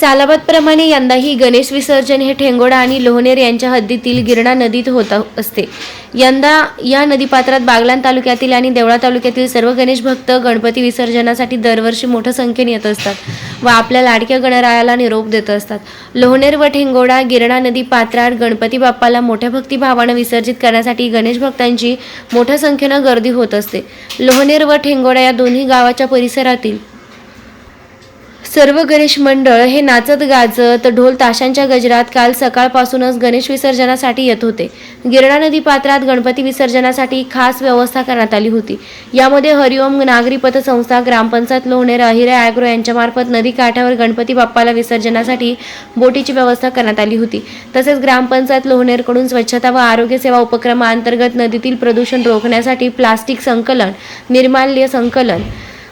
सालाबादप्रमाणे यंदाही गणेश विसर्जन हे ठेंगोडा आणि लोहनेर यांच्या हद्दीतील गिरणा नदीत होत असते. यंदा या नदीपात्रात बागलाण तालुक्यातील आणि देवळा तालुक्यातील सर्व गणेश भक्त गणपती विसर्जनासाठी दरवर्षी मोठ्या संख्येने येत असतात व आपल्या लाडक्या गणरायाला निरोप देत असतात. लोहनेर व ठेंगोडा गिरणा नदी पात्रात गणपती बाप्पाला मोठ्या भक्तिभावानं विसर्जित करण्यासाठी गणेश भक्तांची मोठ्या संख्येनं गर्दी होत असते. लोहनेर व ठेंगोडा या दोन्ही गावाच्या परिसरातील सर्व गणेश मंडळ हे नाचत गाजत ढोल ताशांच्या गजरात काल सकाळपासूनच गणेश विसर्जनासाठी येत होते. गिरणा नदी पात्रात गणपती विसर्जनासाठी खास व्यवस्था करण्यात आली होती. यामध्ये हरिओम नागरी पतसंस्था ग्रामपंचायत लोहनेर अहिरा ॲग्रो यांच्यामार्फत नदी काठावर गणपती बाप्पाला विसर्जनासाठी बोटीची व्यवस्था करण्यात आली होती. तसेच ग्रामपंचायत लोहनेरकडून स्वच्छता व आरोग्य सेवा उपक्रमाअंतर्गत नदीतील प्रदूषण रोखण्यासाठी प्लास्टिक संकलन निर्माल्य संकलन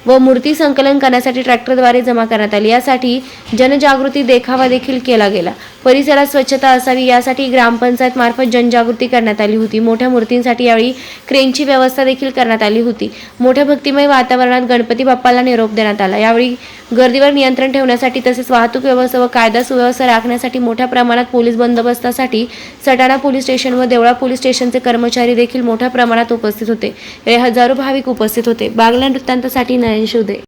व मूर्ती संकलन करण्यासाठी ट्रॅक्टरद्वारे जमा करण्यात आली. यासाठी जनजागृती देखावा देखील केला गेला. परिसरात स्वच्छता असावी यासाठी ग्रामपंचायत मार्फत जनजागृती करण्यात आली होती. मोठ्या मूर्तींसाठी यावेळी क्रेनची व्यवस्था देखील करण्यात आली होती. मोठ्या भक्तिमय वातावरणात गणपती बाप्पाला निरोप देण्यात आला. यावेळी गर्दीवर नियंत्रण ठेवण्यासाठी तसेच वाहतूक व्यवस्था व कायदा सुव्यवस्था राखण्यासाठी मोठ्या प्रमाणात पोलीस बंदोबस्तासाठी सटाणा पोलीस स्टेशन व देवळा पोलीस स्टेशनचे कर्मचारी देखील मोठ्या प्रमाणात उपस्थित होते. यावेळी हजारो भाविक उपस्थित होते. बागला वृत्तांतासाठी नयन शिवदे.